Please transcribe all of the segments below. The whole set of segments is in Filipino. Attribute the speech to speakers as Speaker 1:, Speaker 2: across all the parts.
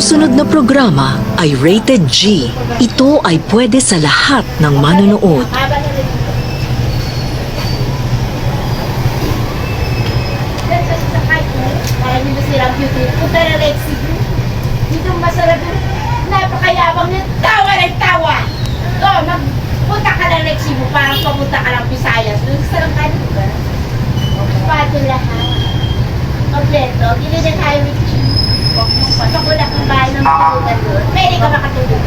Speaker 1: susunod na programa ay rated G. Ito ay pwede sa lahat ng manonood.
Speaker 2: Dito masarap yung napakayabang niya. Tawa ng tawa. Oh, magpunta ka ng Red Sea mo, parang ka ng Visayas. Doon sa lang kanin ba? Pato lahat. Kompleto. Dito din tayo with cheese. Pasok mo na tulugan doon. Pwede ka makatulog.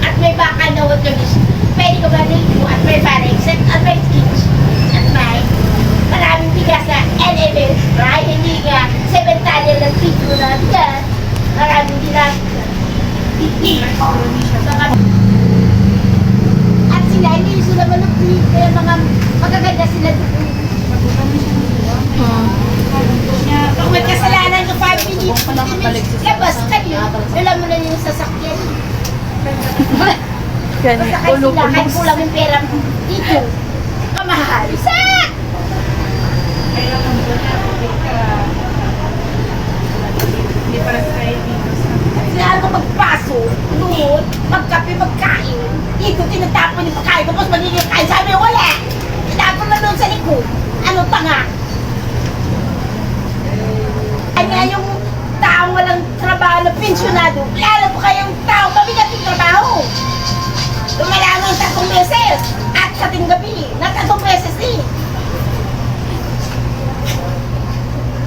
Speaker 2: At may baka na what ka gusto. Pwede ka ba niligo at may barracks at at may kitchen at may maraming bigas na NMS, right? Hindi ka sementalya ng tipo na ka. Maraming bigas. At sila, hindi sila malupit. Kaya mga magaganda sila doon. Labas kayo. Alam mo na yung sasakyan. Basta kahit sila, kahit kulang yung pera mo dito. Kamahal. Sa! Sila ako magpaso, doon, magkape, magkain. Dito, tinatapon yung pagkain. Tapos magiging kain. Sabi, wala. Tinapon na doon sa likod. Ano tanga? Kanya yung taong walang trabaho na pensyonado, lalo pa kayong taong mabigat yung trabaho. Lumalangan tatlong beses at sa ting gabi, na tatlong beses din.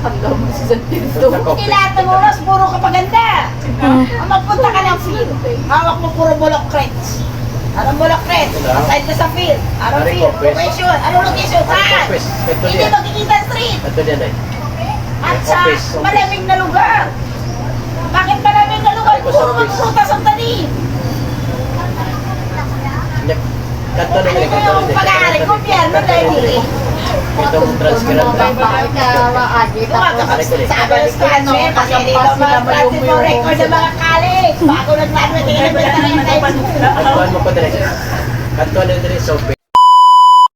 Speaker 2: Hindi lahat ng oras, puro kapaganda. Ang magpunta ka ng field, hawak mo puro bulok crates. Anong bulok crates? Aside ka sa field. Anong field? Location. Anong location? Saan? Hindi
Speaker 3: yan.
Speaker 2: makikita street.
Speaker 3: Ay.
Speaker 2: At sa malamig na lugar. Bakit malamig na
Speaker 3: office.
Speaker 2: magprutas ang.
Speaker 3: Hindi. Kanto na
Speaker 2: Ano
Speaker 3: nila.
Speaker 2: mo
Speaker 3: Kanto
Speaker 2: yung
Speaker 3: na
Speaker 2: pag-aari? Gobyerno dahil dili.
Speaker 3: Itong transparent tayo. Ko din.
Speaker 2: Sabi ng graduate, kasi dito mga record ng mga college. Bago nag-graduate, na ba tayo
Speaker 3: Kantuan mo ko din. Kanto na. So,